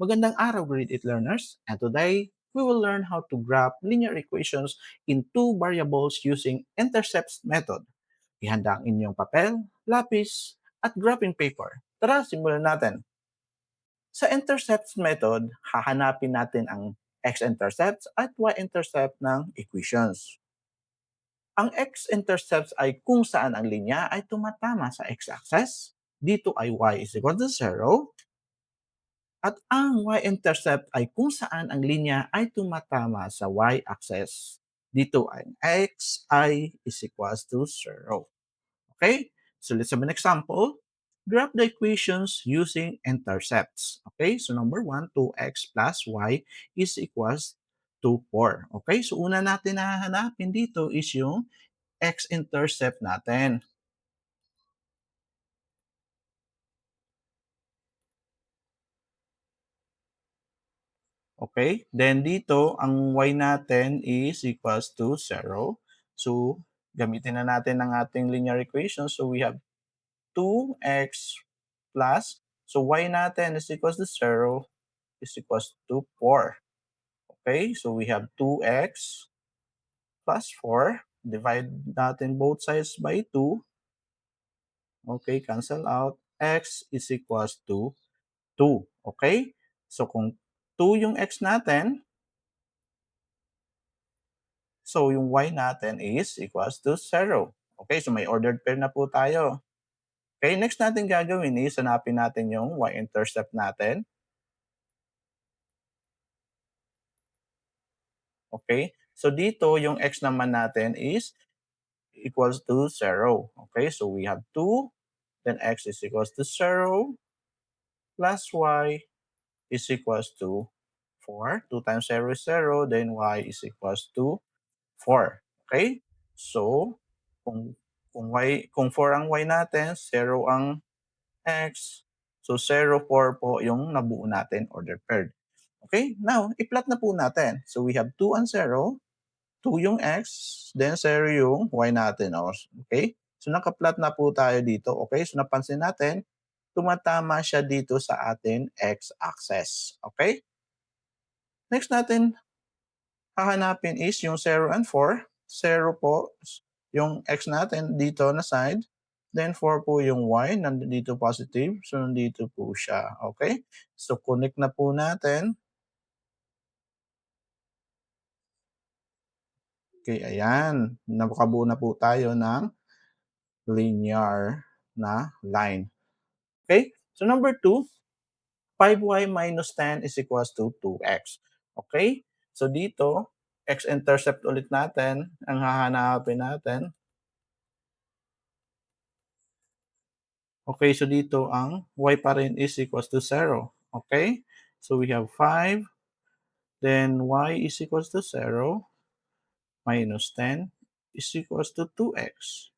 Magandang araw, grade 8 learners. And today, we will learn how to graph linear equations in two variables using intercepts method. Ihanda ang inyong papel, lapis, at graphing paper. Tara, simulan natin. Sa intercepts method, hahanapin natin ang x-intercepts at y-intercept ng equations. Ang x-intercepts ay kung saan ang linya ay tumatama sa x-axis, dito ay y is equal to 0, at ang y-intercept ay kung saan ang linya ay tumatama sa y-axis. Dito ay x i is equals to 0. Okay? So let's have an example. Graph the equations using intercepts. Okay? So number 1, 2x plus y is equals to 4. Okay? So una natin na hahanapin dito is yung x-intercept natin. Okay? Then dito, ang y natin is equals to 0. So, gamitin na natin ang ating linear equation. So, we have 2x plus, so y natin is equals to 0 is equals to 4. Okay? So, we have 2x plus 4. Divide natin both sides by 2. Okay, cancel out. x is equals to 2. Okay? So, kung 2 yung x natin, so yung y natin is equals to 0. Okay, so may ordered pair na po tayo. Okay, next natin gagawin is hanapin natin yung y-intercept natin. Okay, so dito yung x naman natin is equals to 0. Okay, so we have 2, then x is equals to 0, plus y is equals to 4. 2 times 0 is 0, then y is equals to 4. Okay? So, kung, kung, y, kung 4 ang y natin, 0 ang x, so 0, 4 po yung nabuo natin order paired. Okay? Now, i-plot na po natin. So, we have 2 and 0, 2 yung x, then 0 yung y natin. Okay? So, naka-plot na po tayo dito. Okay? So, napansin natin, tumatama siya dito sa atin x-axis. Okay? Next natin hahanapin is yung 0 and 4. 0 po yung x natin dito na side. Then 4 po yung y, nandito positive. So nandito po siya. Okay? So connect na po natin. Okay, ayan. Nakabuo na po tayo ng linear na line. Okay? So number 2, 5y minus 10 is equals to 2x. Okay? So dito, x-intercept ulit natin ang hahanapin natin. Okay, so dito ang y pa rin is equals to 0. Okay? So we have 5, then y is equals to 0, minus 10 is equals to 2x.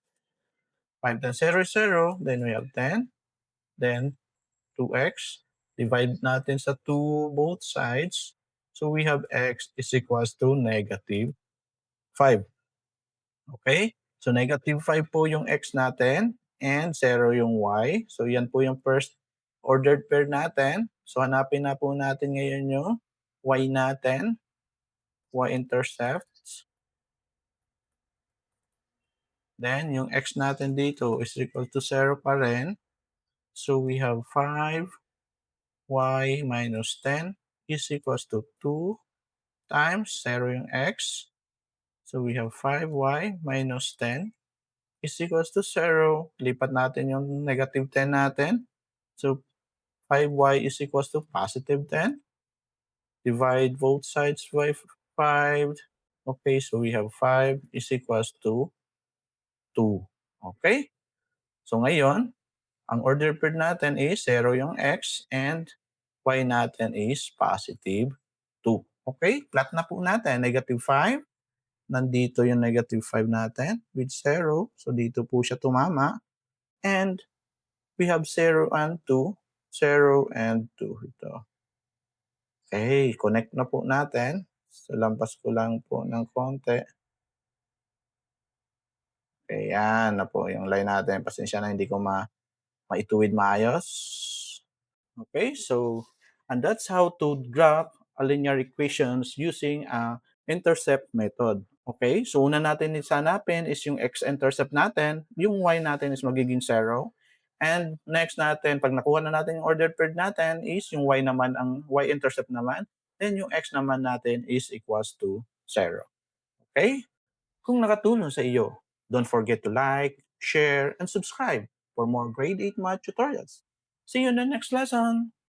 5 times 0 is 0, then we have 10, then 2x, divide natin sa 2 both sides, so we have x is equals to negative 5. Okay? So negative 5 po yung x natin, and 0 yung y. So yan po yung first ordered pair natin. So hanapin na po natin ngayon yung y natin, y-intercepts. Then yung x natin dito is equal to 0 pa rin. So we have 5 y minus 10 is equals to 2 times 0 yung x. So we have 5y minus 10 is equals to 0. Lipat natin yung negative 10 natin. So 5y is equals to positive 10. Divide both sides by 5. Okay, so we have 5 is equals to 2. Okay? So ngayon, ang order pair natin is 0 yung x and y natin is positive 2. Okay? Plot na po natin. Negative 5. Nandito yung negative 5 natin with 0. So dito po siya tumama. And we have 0 and 2. 0 and 2. Ito. Okay. Connect na po natin. So lampas ko lang po ng konti. Okay, na po yung line natin. Pasensya na hindi ko ma maituwid maayos. Okay, so And that's how to graph a linear equations using a intercept method. Okay? So, una natin is hanapin is yung x-intercept natin, yung y natin is magiging 0. And next natin, pag nakuha na natin yung ordered paired natin is yung y naman, ang y-intercept naman, then yung x naman natin is equals to 0. Okay? Kung nakatulong sa iyo, don't forget to like, share, and subscribe for more grade 8 math tutorials. See you in the next lesson!